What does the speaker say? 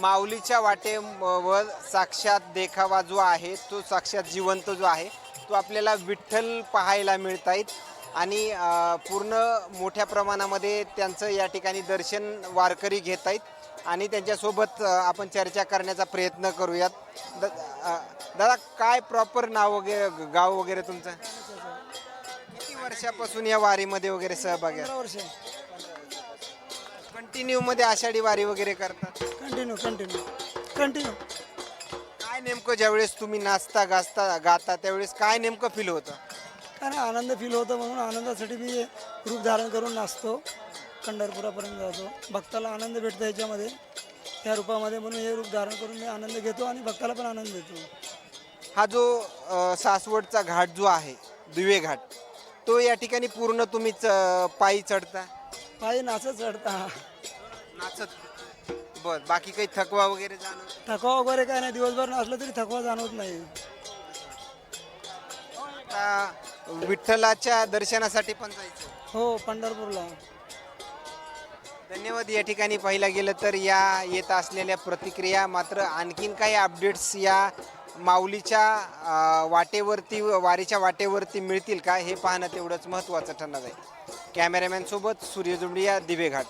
माऊलीच्या वाटेवर साक्षात देखावा जो आहे तो साक्षात जिवंत जो आहे तो आपल्याला विठ्ठल पाहायला मिळत आहेत. आणि पूर्ण मोठ्या प्रमाणामध्ये त्यांचं या ठिकाणी दर्शन वारकरी घेत आहेत. आणि त्यांच्यासोबत आपण चर्चा करण्याचा प्रयत्न करूयात. द दादा काय प्रॉपर नाव वगैरे गाव वगैरे तुमचं? किती वर्षापासून या वारीमध्ये वगैरे सहभागी पंधरा वर्ष. कंटिन्यू मध्ये आषाढी वारी वगैरे करतात. कंटिन्यू कंटिन्यू कंटिन्यू काय नेमकं ज्यावेळेस तुम्ही नाचता गाजता गाता त्यावेळेस काय नेमकं फील होतं? कारण आनंद फील होतो म्हणून आनंदासाठी मी रूप धारण करून नाचतो. पंढरपुरापर्यंत जातो. भक्ताला आनंद भेटतो याच्यामध्ये. त्या रूपामध्ये म्हणून हे रूप धारण करून मी आनंद घेतो आणि भक्ताला पण आनंद देतो. हा जो अ, सासवडचा घाट जो आहे दिवे घाट तो या ठिकाणी पूर्ण तुम्ही च- पायी चढता? पायी नाचत चढता. नाचत. बर बाकी काही थकवा वगैरे जाणवत थकवा वगैरे काय नाही दिवसभर नाचलं तरी थकवा जाणवत नाही. आता विठ्ठलाच्या दर्शनासाठी पण जायचं. हो पंढरपूरला. धन्यवाद या ठिकाणी पाहिलं गेलं तर या येत असलेल्या प्रतिक्रिया मात्र आणखीन काही अपडेट्स या माऊलीच्या अ, वाटेवरती वारीच्या वाटेवरती मिळतील का हे पाहणं तेवढंच महत्त्वाचं ठरणार आहे. कॅमेरामॅनसोबत सूर्य जुंडिया दिवेघाट.